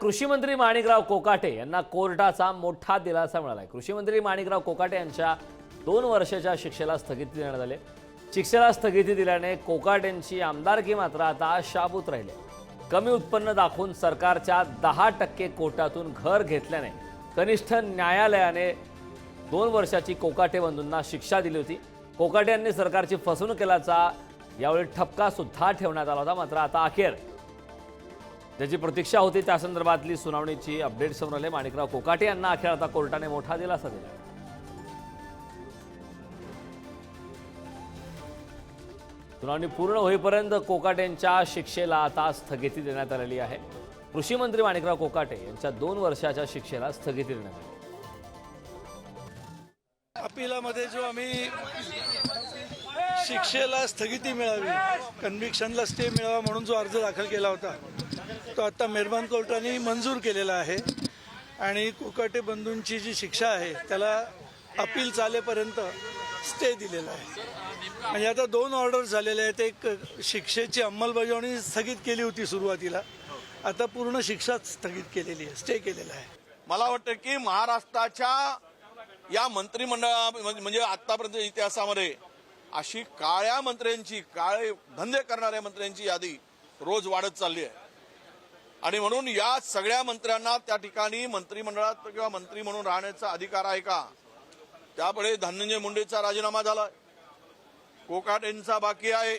कृषीमंत्री माणिकराव कोकाटे यांना कोर्टाचा मोठा दिलासा मिळाला आहे कृषीमंत्री माणिकराव कोकाटे यांच्या दोन वर्षाच्या शिक्षेला स्थगिती देण्यात आली. शिक्षेला स्थगिती दिल्याने कोकाटेंची आमदारकी मात्र आता शाबूत राहिली कमी उत्पन्न दाखवून सरकारच्या दहा टक्के कोटातून घर घेतल्याने कनिष्ठ न्यायालयाने दोन वर्षाची कोकाटे बंधूंना शिक्षा दिली होती. कोकाटे यांनी सरकारची फसवणूक केल्याचा यावेळी ठपका सुद्धा ठेवण्यात आला होता मात्र आता अखेर ज्याची प्रतीक्षा होती त्या संदर्भातली सुनावणीची अपडेट समोर आले. माणिकराव कोकाटे यांना अखेर आता कोर्टाने मोठा दिलासा दिला. सुनावणी पूर्ण होईपर्यंत कोकाटेंच्या शिक्षेला आता स्थगिती देण्यात आलेली आहे. कृषी मंत्री माणिकराव कोकाटे यांच्या दोन वर्षाच्या शिक्षेला स्थगिती देण्यात आली. अपिलामध्ये जो आम्ही शिक्षेला स्थगिती मिळावी कन्व्हिक्शनला स्टे मिळावा म्हणून जो अर्ज दाखल केला होता तो आता मेहरबान कोर्टाने मंजूर केलेला आहे. आणि कुकाटे बंधूंची जी शिक्षा आहे त्याला अपील चालेपर्यंत स्टे दिलेला आहे. म्हणजे आता दोन ऑर्डर झालेले आहेत. एक शिक्षेची अंमलबजावणी स्थगित केली होती सुरुवातीला. आता पूर्ण शिक्षाच स्थगित केलेली आहे स्टे केलेला आहे. मला वाटतं की महाराष्ट्राच्या या मंत्रिमंडळा म्हणजे आतापर्यंत इतिहासामध्ये अशी काळ्या मंत्र्यांची काळे धंदे करणाऱ्या मंत्र्यांची यादी रोज वाढत चालली आहे. आणि म्हणून या सगळ्या मंत्र्यांना त्या ठिकाणी मंत्रिमंडळात किंवा मंत्री म्हणून राहण्याचा अधिकार आहे का? त्यापुढे धनंजय मुंडेचा राजीनामा झाला कोकाटेंचा बाकी आहे.